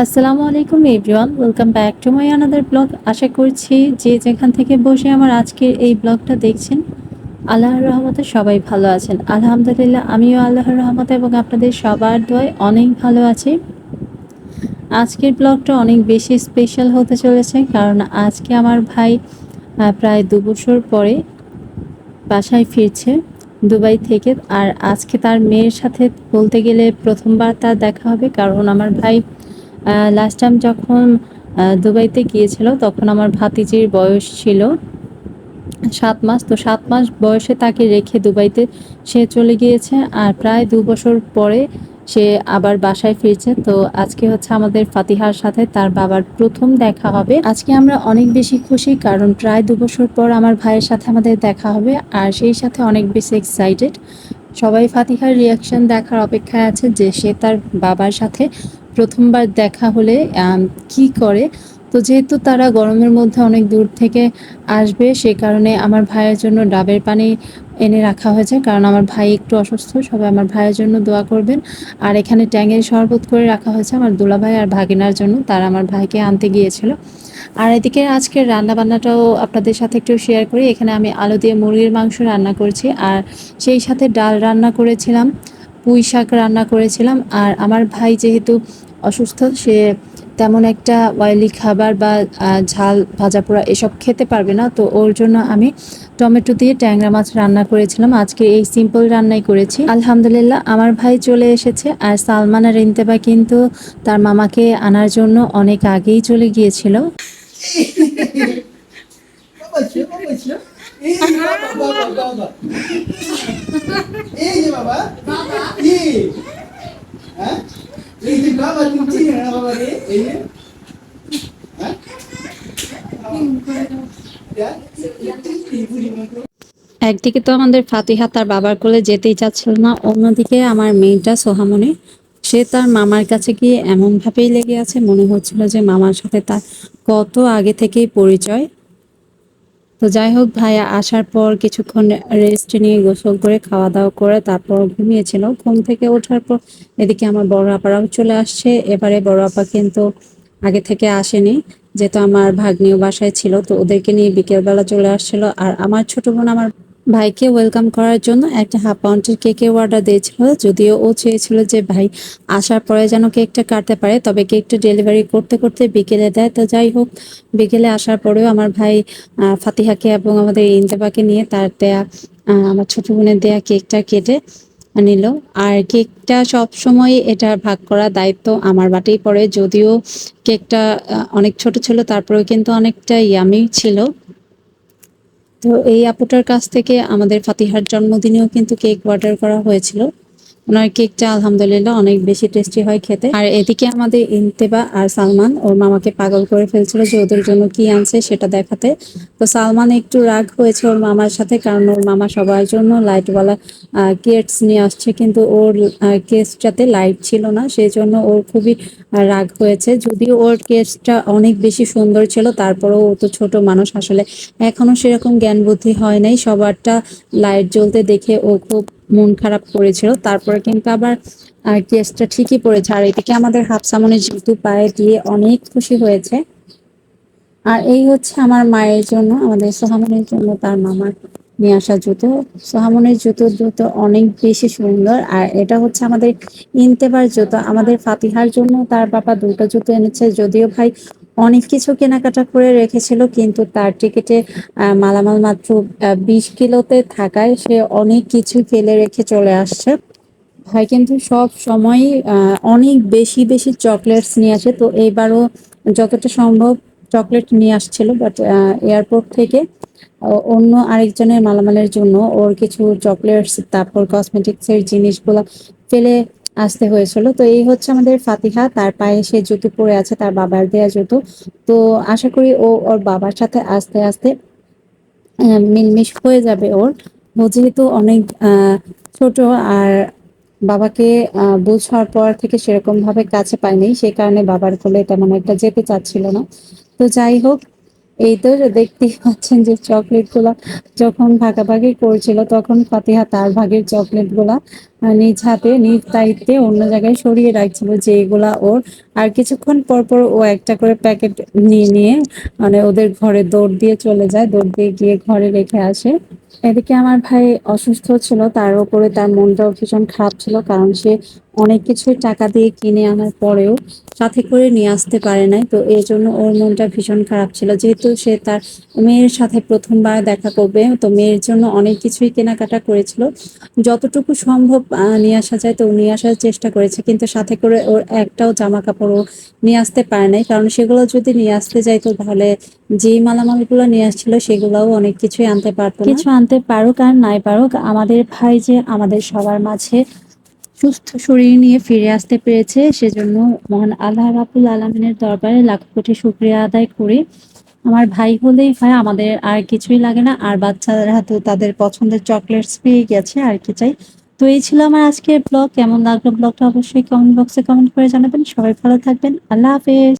আসসালামু আলাইকুম everyone welcome back to my another vlog আশা করছি যে যেখান থেকে বসে আমার আজকের এই ব্লগটা দেখছেন, আল্লাহর রহমতে সবাই ভালো আছেন। আলহামদুলিল্লাহ, আমিও আল্লাহর রহমতে এবং আপনাদের সবার দোয়ায় অনেক ভালো আছি। আজকের ব্লগটা অনেক বেশি স্পেশাল হতে চলেছে, কারণ আজকে আমার ভাই প্রায় দু বছর পরে বাসায় ফিরছে দুবাই থেকে, আর আজকে তার মেয়ের সাথে বলতে গেলে প্রথমবার তার দেখা হবে, কারণ আমার ভাই লাস্ট টাইম যখন দুবাইতে গিয়েছিল, তখন আমার ভাতিজির বয়স ছিল সাত মাস। তো সাত মাস বয়সে তাকে রেখে দুবাইতে সে চলে গিয়েছে আর প্রায় দু বছর পরে সে আবার বাসায় ফিরছে। তো আজকে হচ্ছে আমাদের ফাতিহার সাথে তার বাবার প্রথম দেখা হবে। আজকে আমরা অনেক বেশি খুশি কারণ প্রায় দু বছর পর আমার ভাইয়ের সাথে আমাদের দেখা হবে আর সেই সাথে অনেক বেশি এক্সাইটেড সবাই ফাতিহার রিয়াকশন দেখার অপেক্ষায় আছে যে সে তার বাবার সাথে প্রথমবার দেখা হলে কি করে? তো যেহেতু তারা গরমের মধ্যে অনেক দূর থেকে আসবে, সে কারণে আমার ভাইয়ের জন্য ডাবের পানি এনে রাখা হয়েছে। কারণ আমার ভাই একটু অসুস্থ, সবাই আমার ভাইয়ের জন্য দোয়া করবেন। আর এখানে ট্যাঙের শরবত করে রাখা হয়েছে আমার দুলাভাই আর ভাগিনার জন্য। তারা আমার ভাইকে আনতে গিয়েছিল। আর এদিকে আজকের রান্না বান্নাটাও আপনাদের সাথে একটু শেয়ার করি। এখানে আমি আলু দিয়ে মুরগির মাংস রান্না করেছি। আর সেই সাথে ডাল রান্না করেছিলাম, পুঁই শাক রান্না করেছিলাম। আর আমার ভাই যেহেতু অসুস্থ, সে তেমন একটা অয়েলি খাবার বা ঝাল, ভাজা পোড়া এসব খেতে পারবে না। তো ওর জন্য আমি টমেটো দিয়ে ট্যাংরা মাছ রান্না করেছিলাম। আজকে এই সিম্পল রান্নাই করেছি। আলহামদুলিল্লাহ, আমার ভাই চলে এসেছে আর সালমান আর ইন্তেবা কিন্তু তার মামাকে আনার জন্য অনেক আগেই চলে গিয়েছিল। বাবা কি হ্যাঁ এই যে বাবা তুমি চিনি না বাবা রে একদিকে তো আমাদের ফাতিহা তার বাবার কোলে যেতেই চাচ্ছিল না, অন্যদিকে আমার মেয়েটা সোহামনি সে তার মামার কাছে গিয়ে এমনভাবেই লেগে আছে, মনে হচ্ছিল যে মামার সাথে তার কত আগে থেকেই পরিচয়। তো যাই হোক ভাইয়া, আসার পর কিছুক্ষণ রেস্ট নিয়ে গোসল করে খাওয়া দাওয়া করে তারপর ঘুমিয়েছিল। ঘুম থেকে ওঠার পর এদিকে আমার বড় আপারাও চলে আসছে। এবারে বড় আপা কিন্তু আগে থেকে আসেনি। যেহেতু আমার ভাগ্নিও বাসায় ছিল, তো ওদেরকে নিয়ে বিকেলবেলা চলে আসছিল। আর আমার ছোট বোন আমার ভাইকে ওয়েলকাম করার জন্য একটা হাফ পাউন্ডের কেকের অর্ডার দিয়েছিল। যদিও ও চেয়েছিল যে, ভাই, আসার পরে যেন কেকটা কাটতে পারে, তবে কেকটা ডেলিভারি করতে করতে বিকেলে দেয়। তো যাই হোক, বিকেলে আসার পরেও আমার ভাই ফাতিহাকে এবং আমাদের ইন্তেবাকে নিয়ে তার দেয়া আমার ছোট বোনের দেয়া কেকটা কেটে নিল। আর কেকটা সব সময় এটা ভাগ করা দায়িত্ব আমার বাটেই পড়ে। যদিও কেকটা অনেক ছোট ছিল, তারপরেও কিন্তু অনেকটা ইয়ামি ছিল। তো এই আপুটার কাছ থেকে আমাদের ফাতিহার জন্মদিনেও কিন্তু কেক অর্ডার করা হয়েছিল। ওনার কেকটা আলহামদুলিল্লাহ অনেক বেশি টেস্টি হয় খেতে। আর এদিকে আমাদের ইন্তেবা আর সালমান, ওর মামাকে পাগল করে ফেলছিল যে ওদের জন্য কি আনছে সেটা দেখাতে। তো সালমান একটু রাগ হয়েছে ওর মামার সাথে কারণ ওর মামা সবার জন্য লাইটওয়ালা কেটস নিয়ে আসছে। কিন্তু ওর কেসটাতে লাইট ছিল না সেই জন্য ওর খুবই রাগ হয়েছে। যদিও ওর কেসটা অনেক বেশি সুন্দর ছিল, তারপরেও ও তো ছোট মানুষ, আসলে এখনও সেরকম জ্ঞান বুদ্ধি হয় নাই। সবারটা লাইট জ্বলতে দেখে ও খুব মন খারাপ করেছিল। তারপরে কিন্তু আবার কেসটা ঠিকই পড়েছে। আর এদিকে আমাদের হাফসামনের জুতো পায়ে দিয়ে অনেক খুশি হয়েছে। আর এই হচ্ছে আমার মায়ের জন্য, আমাদের সোহামনের জন্য তার মামার নিয়ে আসা জুতো। সোহামনের জুতো জুতো অনেক বেশি সুন্দর। আর এটা হচ্ছে আমাদের ইনতেবার জুতো। আমাদের ফাতিহার জন্য তার বাবা দুটো জুতো এনেছে। যদিও ভাই অনেক কিছু কেনাকাটা করে রেখেছিল, কিন্তু তার টিকিটে মালামাল মাত্র বিশ কিলোতে থাকায় সে অনেক কিছু ফেলে রেখে চলে আসছে। ভাই কিন্তু সব সময় অনেক বেশি বেশি চকলেটস নিয়ে আসে। তো এইবারও যতটা সম্ভব চকলেট নিয়ে আসছিল বাট এয়ারপোর্ট থেকে অন্য আরেকজনের মালামালের জন্য ওর কিছু চকলেটস তারপর কসমেটিক্সের জিনিসগুলো ফেলে আসতে হয়েছিল। তো এই হচ্ছে আমাদের ফাতিহা, তার পায়ে সে জুতো পরে আছে, তার বাবার দেয়া জুতো। তো আশা করি ও ওর বাবার সাথে আস্তে আস্তে মিলমিশ হয়ে যাবে ওর। ও যেহেতু অনেক ছোট আর বাবাকে বুঝ হওয়ার পর থেকে সেরকম ভাবে কাছে পায়নি, সেই কারণে বাবার কোলে তেমন একটা যেতে চাচ্ছিল না। তো যাই হোক এই তো দেখতেই পাচ্ছেন যে চকলেটগুলা যখন ভাগাভাগি করছিল, তখন ফাতিহা তার ভাগের চকলেটগুলা নিজ হাতে, নিজ দায়িত্বে অন্য জায়গায় সরিয়ে রাখছিল, যে এগুলা ওর। আর কিছুক্ষণ পর পর ও একটা করে প্যাকেট নিয়ে নিয়ে মানে ওদের ঘরে দৌড় দিয়ে চলে যায়, দৌড় দিয়ে গিয়ে ঘরে রেখে আসে। এদিকে আমার ভাই অসুস্থ ছিল, তার উপরে তার মনটাও ভীষণ খারাপ ছিল, কারণ সে অনেক কিছুই টাকা দিয়ে কিনে আনার পরেও সাথে করে নিয়ে আসতে পারে নাই। তো এই জন্য ওর মনটা ভীষণ খারাপ ছিল। যেহেতু সে তার মেয়ের সাথে প্রথমবার দেখা করবে, তো মেয়ের জন্য অনেক কিছুই কেনাকাটা করেছিল। যতটুকু সম্ভব নিয়ে আসা যায় তো নিয়ে আসার চেষ্টা করেছে। কিন্তু সাথে করে ওর একটাও জামা কাপড় নিয়ে আসতে পারে নাই। কারণ সেগুলো যদি নিয়ে আসতে যাইতো তাহলে যেই মালামালগুলো নিয়ে আসছিল সেগুলোও অনেক কিছুই আনতে পারতো কিছু আনতে পারুক আর নাই পারুক, আমাদের ভাই যে আমাদের সবার মাঝে সুস্থ শরীর নিয়ে ফিরে আসতে পেরেছে। সেজন্য মহান আল্লাহ রাবুল আলমিনের দরবারে লাখ কোটি শুক্রিয়া আদায় করি। আমার ভাই হলেই হয়, আমাদের আর কিছুই লাগে না। আর বাচ্চারা তো তাদের পছন্দের চকলেটস পেয়ে গেছে, আর কি চাই। তো এই ছিল আমার আজকের ব্লগ। কেমন লাগল ব্লগটা অবশ্যই কমেন্ট বক্সে কমেন্ট করে জানাবেন। সবাই ভালো থাকবেন। আল্লাহ হাফেজ।